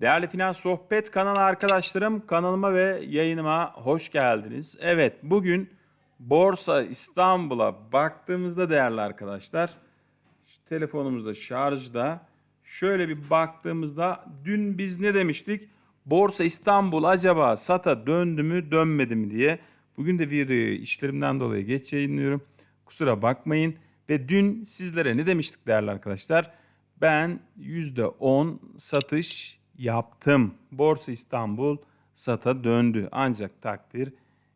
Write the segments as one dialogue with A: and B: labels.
A: Değerli Finans Sohbet kanalı arkadaşlarım kanalıma ve yayınıma hoş geldiniz. Evet bugün Borsa İstanbul'a baktığımızda değerli arkadaşlar telefonumuzda şarjda şöyle bir baktığımızda dün biz ne demiştik? Borsa İstanbul acaba SAT'a döndü mü dönmedi mi diye. Bugün de videoyu işlerimden dolayı geç yayınlıyorum. Kusura bakmayın. Ve dün sizlere ne demiştik değerli arkadaşlar? Ben %10 satış yaptım. Borsa İstanbul SAT'a döndü. Ancak takdir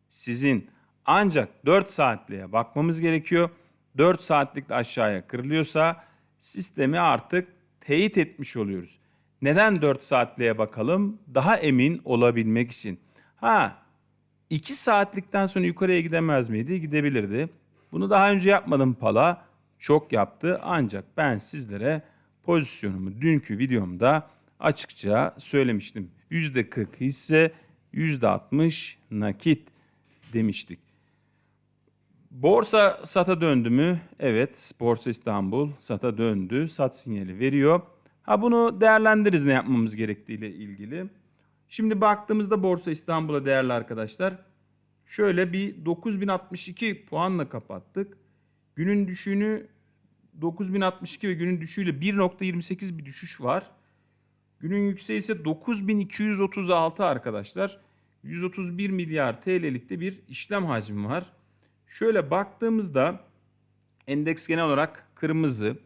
A: sizin. Ancak 4 saatliğe bakmamız gerekiyor. 4 saatlik de aşağıya kırılıyorsa sistemi artık teyit etmiş oluyoruz. Neden 4 saatliğe bakalım? Daha emin olabilmek için. Ha 2 saatlikten sonra yukarıya gidemez miydi? Gidebilirdi. Bunu daha önce yapmadım pala. Çok yaptı ancak ben sizlere pozisyonumu dünkü videomda açıkça söylemiştim. %40 hisse, %60 nakit demiştik. Borsa SAT'a döndü mü? Evet, Borsa İstanbul SAT'a döndü. SAT sinyali veriyor. Ha bunu değerlendiririz ne yapmamız gerektiğiyle ilgili. Şimdi baktığımızda Borsa İstanbul'a değerli arkadaşlar şöyle bir 9062 puanla kapattık. Günün düşüğünü 9062 ve günün düşüğüyle 1.28 bir düşüş var. Günün yükseği ise 9236 arkadaşlar. 131 milyar TL'likte bir işlem hacmi var. Şöyle baktığımızda endeks genel olarak kırmızı.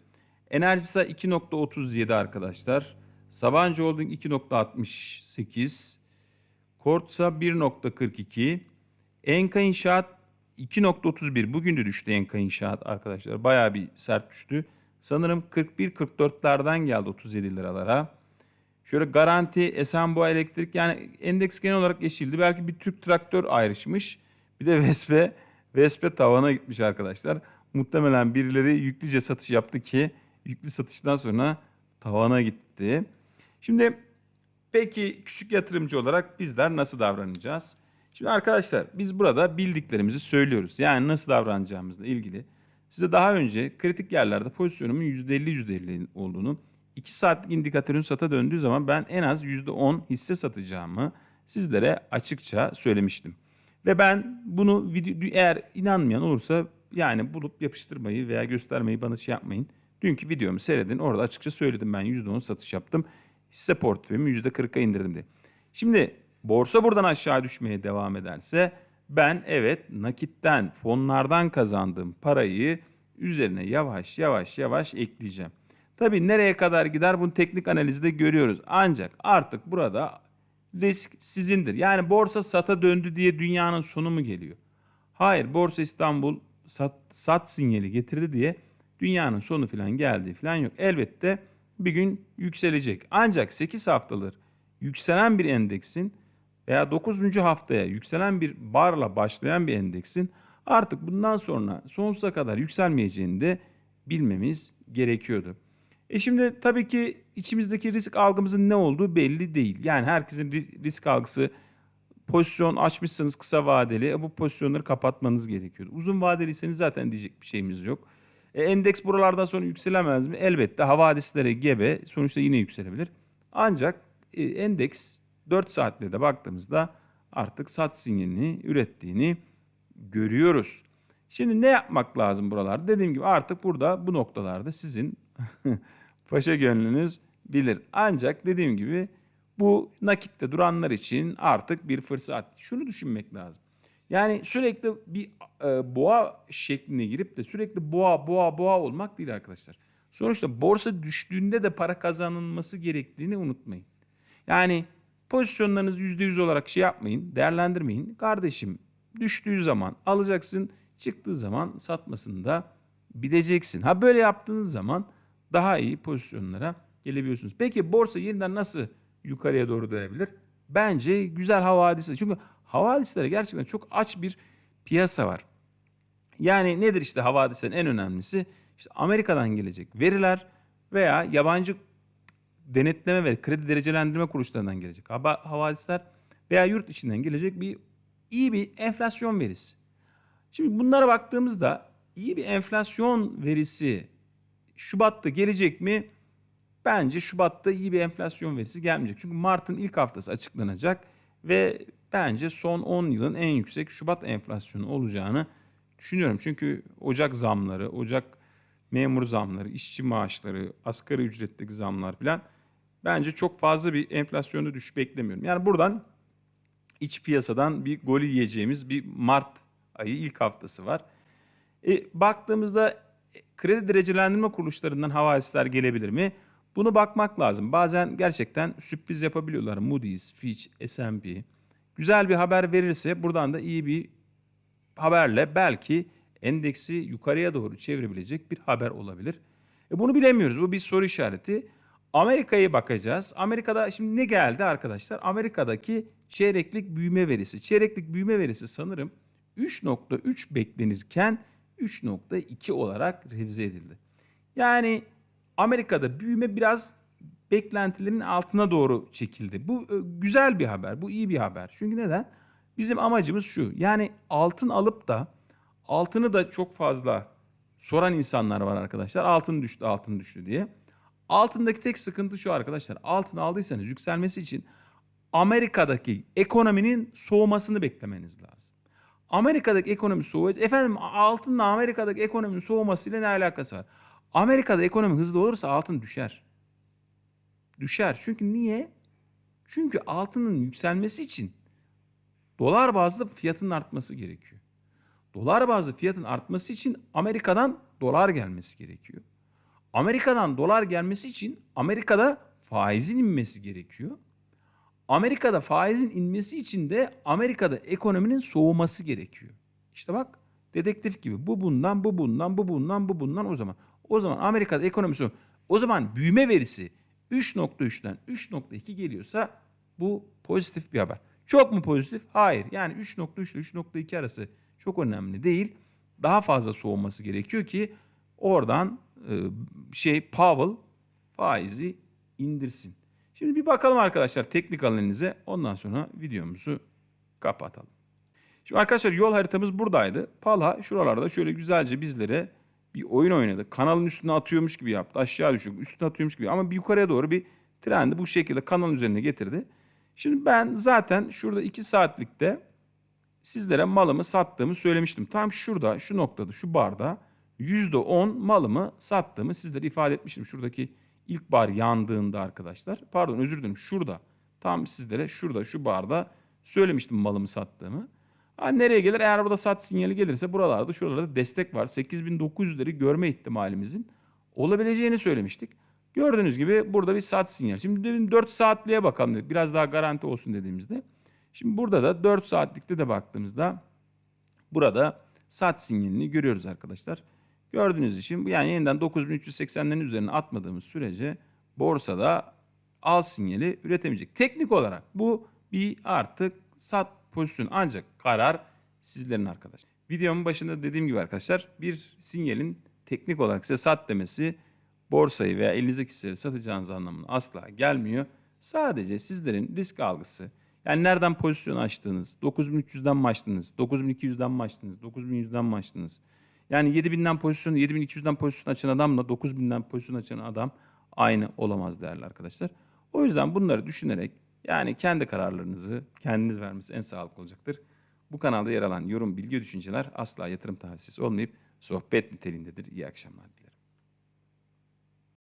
A: Enerjisa 2.37 arkadaşlar. Sabancı Holding 2.68. Kortsa 1.42. Enka İnşaat 2.31. Bugün de düştü Enka İnşaat arkadaşlar. Bayağı bir sert düştü. Sanırım 41-44'lerden geldi 37 liralara. Şöyle Garanti, Esenboğa Elektrik yani endeks genel olarak yeşildi. Belki bir Türk Traktör ayrışmış. Bir de Vespe. Vespe tavana gitmiş arkadaşlar. Muhtemelen birileri yüklüce satış yaptı ki yüklü satıştan sonra tavana gitti. Şimdi peki küçük yatırımcı olarak bizler nasıl davranacağız? Şimdi arkadaşlar biz burada bildiklerimizi söylüyoruz. Yani nasıl davranacağımızla ilgili. Size daha önce kritik yerlerde pozisyonumun %50 %50 olduğunu, 2 saatlik indikatörün sata döndüğü zaman ben en az %10 hisse satacağımı sizlere açıkça söylemiştim. Ve ben bunu video, eğer inanmayan olursa yani bulup yapıştırmayı veya göstermeyi bana şey yapmayın. Dünkü videomu seyredin. Orada açıkça söyledim ben %10 satış yaptım. Hisse portföyümü %40'a indirdim diye. Şimdi borsa buradan aşağı düşmeye devam ederse ben evet nakitten, fonlardan kazandığım parayı üzerine yavaş yavaş yavaş ekleyeceğim. Tabii nereye kadar gider bunu teknik analizde görüyoruz. Ancak artık burada risk sizindir. Yani borsa sata döndü diye dünyanın sonu mu geliyor? Hayır Borsa İstanbul sat, sat sinyali getirdi diye dünyanın sonu falan geldiği falan yok. Elbette bir gün yükselecek. Ancak 8 haftadır yükselen bir endeksin veya 9. haftaya yükselen bir barla başlayan bir endeksin artık bundan sonra sonsuza kadar yükselmeyeceğini de bilmemiz gerekiyordu. E şimdi tabii ki içimizdeki risk algımızın ne olduğu belli değil. Yani herkesin risk algısı pozisyon açmışsanız kısa vadeli e, bu pozisyonları kapatmanız gerekiyor. Uzun vadeliyseniz zaten diyecek bir şeyimiz yok. E, endeks buralardan sonra yükselemez mi? Elbette havadislere gebe sonuçta yine yükselebilir. Ancak e, endeks 4 saatte de baktığımızda artık sat sinyalini ürettiğini görüyoruz. Şimdi ne yapmak lazım buralarda? Dediğim gibi artık burada bu noktalarda sizin paşa gönlünüz bilir. Ancak dediğim gibi bu nakitte duranlar için artık bir fırsat. Şunu düşünmek lazım. Yani sürekli bir e, boğa şekline girip de sürekli boğa boğa boğa olmak değil arkadaşlar. Sonuçta borsa düştüğünde de para kazanılması gerektiğini unutmayın. Yani pozisyonlarınızı %100 olarak şey yapmayın, değerlendirmeyin. Kardeşim düştüğü zaman alacaksın, çıktığı zaman satmasını da bileceksin. Ha böyle yaptığınız zaman daha iyi pozisyonlara gelebiliyorsunuz. Peki borsa yeniden nasıl yukarıya doğru dönebilir? Bence güzel havadisi. Çünkü havadislere gerçekten çok aç bir piyasa var. Yani nedir işte havadislerin en önemlisi? İşte Amerika'dan gelecek veriler veya yabancı denetleme ve kredi derecelendirme kuruluşlarından gelecek havadisler veya yurt içinden gelecek bir iyi bir enflasyon verisi. Şimdi bunlara baktığımızda iyi bir enflasyon verisi Şubat'ta gelecek mi? bence Şubat'ta iyi bir enflasyon verisi gelmeyecek. Çünkü Mart'ın ilk haftası açıklanacak ve bence son 10 yılın en yüksek Şubat enflasyonu olacağını düşünüyorum. Çünkü Ocak zamları, Ocak memur zamları, işçi maaşları, asgari ücretteki zamlar filan bence çok fazla bir enflasyonda düşüş beklemiyorum. Yani buradan iç piyasadan bir golü yiyeceğimiz bir Mart ayı ilk haftası var. E, baktığımızda kredi derecelendirme kuruluşlarından havalisler gelebilir mi? Bunu bakmak lazım. Bazen gerçekten sürpriz yapabiliyorlar. Moody's, Fitch, S&P. Güzel bir haber verirse buradan da iyi bir haberle belki endeksi yukarıya doğru çevirebilecek bir haber olabilir. E bunu bilemiyoruz. Bu bir soru işareti. Amerika'ya bakacağız. Amerika'da şimdi ne geldi arkadaşlar? Amerika'daki çeyreklik büyüme verisi. Çeyreklik büyüme verisi sanırım 3.3 beklenirken 3.2 olarak revize edildi. Yani Amerika'da büyüme biraz beklentilerin altına doğru çekildi. Bu e, güzel bir haber. Bu iyi bir haber. Çünkü neden? Bizim amacımız şu. Yani altın alıp da altını da çok fazla soran insanlar var arkadaşlar. Altın düştü, altın düştü diye. Altındaki tek sıkıntı şu arkadaşlar. Altın aldıysanız yükselmesi için Amerika'daki ekonominin soğumasını beklemeniz lazım. Amerika'daki ekonomi soğuyor. Efendim altınla Amerika'daki ekonominin soğumasıyla ne alakası var? Amerika'da ekonomi hızlı olursa altın düşer. Düşer. Çünkü niye? Çünkü altının yükselmesi için dolar bazlı fiyatın artması gerekiyor. Dolar bazlı fiyatın artması için Amerika'dan dolar gelmesi gerekiyor. Amerika'dan dolar gelmesi için Amerika'da faizin inmesi gerekiyor. Amerika'da faizin inmesi için de Amerika'da ekonominin soğuması gerekiyor. İşte bak dedektif gibi bu bundan bu bundan bu bundan bu bundan o zaman. O zaman Amerika'da ekonomi soğu. O zaman büyüme verisi 3.3'ten 3.2 geliyorsa bu pozitif bir haber. Çok mu pozitif? Hayır. Yani 3.3 ile 3.2 arası çok önemli değil. Daha fazla soğuması gerekiyor ki oradan e, şey Powell faizi indirsin. Şimdi bir bakalım arkadaşlar teknik analize. Ondan sonra videomuzu kapatalım. Şimdi arkadaşlar yol haritamız buradaydı. Pala şuralarda şöyle güzelce bizlere bir oyun oynadı. Kanalın üstüne atıyormuş gibi yaptı. Aşağı düşük üstüne atıyormuş gibi ama bir yukarıya doğru bir trendi bu şekilde kanalın üzerine getirdi. Şimdi ben zaten şurada 2 saatlikte sizlere malımı sattığımı söylemiştim. Tam şurada şu noktada şu barda %10 malımı sattığımı sizlere ifade etmiştim. Şuradaki ilk bar yandığında arkadaşlar. Pardon özür dilerim şurada. Tam sizlere şurada şu barda söylemiştim malımı sattığımı. Ha, nereye gelir? Eğer burada sat sinyali gelirse buralarda şuralarda destek var. 8900'leri görme ihtimalimizin olabileceğini söylemiştik. Gördüğünüz gibi burada bir sat sinyali. Şimdi dedim 4 saatliğe bakalım dedik. Biraz daha garanti olsun dediğimizde. Şimdi burada da 4 saatlikte de baktığımızda burada sat sinyalini görüyoruz arkadaşlar. Gördüğünüz için yani yeniden 9380'lerin üzerine atmadığımız sürece borsada al sinyali üretemeyecek. Teknik olarak bu bir artık sat pozisyon ancak karar sizlerin arkadaşlar. Videomun başında dediğim gibi arkadaşlar bir sinyalin teknik olarak size sat demesi borsayı veya elinizdeki hisseleri satacağınız anlamına asla gelmiyor. Sadece sizlerin risk algısı yani nereden pozisyon açtınız? 9300'den mi açtınız? 9200'den mi açtınız? 9100'den mi açtınız? Yani 7000'den pozisyon, 7200'den pozisyon açan adamla 9000'den pozisyon açan adam aynı olamaz değerli arkadaşlar. O yüzden bunları düşünerek yani kendi kararlarınızı kendiniz vermeniz en sağlıklı olacaktır. Bu kanalda yer alan yorum, bilgi, düşünceler asla yatırım tavsiyesi olmayıp sohbet niteliğindedir. İyi akşamlar dilerim.